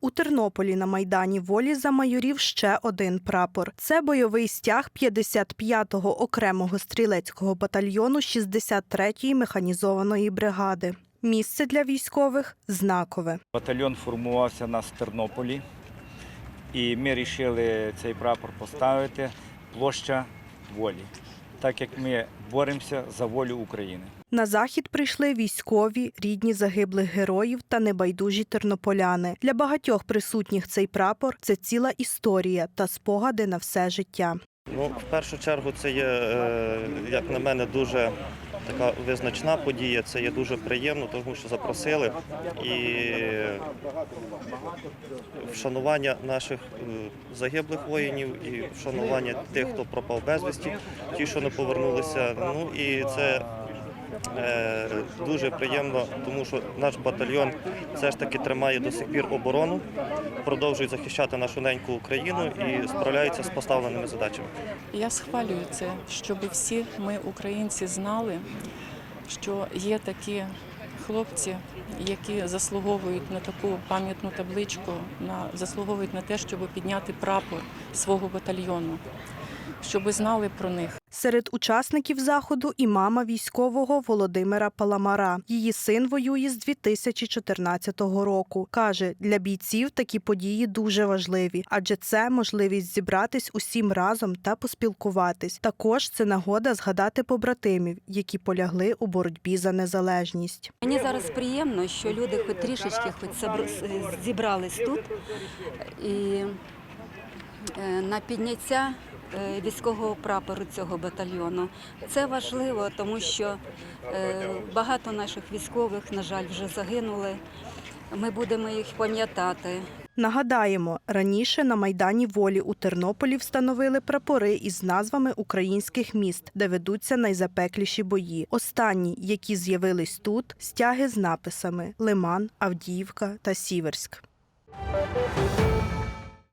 У Тернополі на Майдані Волі замайорів ще один прапор. Це бойовий стяг 55-го окремого стрілецького батальйону 63-ї механізованої бригади. Місце для військових знакове. Батальйон формувався у нас в Тернополі, і ми вирішили цей прапор поставити площа волі, так як ми боремося за волю України. На захід прийшли військові, рідні загиблих героїв та небайдужі тернополяни. Для багатьох присутніх цей прапор це ціла історія та спогади на все життя. Ну, в першу чергу, це є, е, як на мене, дуже така визначна подія. Це є дуже приємно, тому що запросили і вшанування наших е, загиблих воїнів, і вшанування тих, хто пропав безвісті, ті, що не повернулися. Ну і це дуже приємно, тому що наш батальйон все ж таки тримає до сих пір оборону, продовжує захищати нашу неньку Україну і справляється з поставленими задачами. Я схвалюю це, щоб всі ми, українці, знали, що є такі хлопці, які заслуговують на таку пам'ятну табличку, на заслуговують на те, щоб підняти прапор свого батальйону, щоб знали про них. Серед учасників заходу і мама військового Володимира Паламара. Її син воює з 2014 року. Каже, для бійців такі події дуже важливі, адже це можливість зібратись усім разом та поспілкуватись. Також це нагода згадати побратимів, які полягли у боротьбі за незалежність. Мені зараз приємно, що люди хоч трішечки хоч зібрались тут і е, на підняття військового прапору цього батальйону. Це важливо, тому що е, багато наших військових, на жаль, вже загинули. Ми будемо їх пам'ятати. Нагадаємо, раніше на Майдані Волі у Тернополі встановили прапори із назвами українських міст, де ведуться найзапекліші бої. Останні, які з'явились тут, стяги з написами Лиман, Авдіївка та Сіверськ.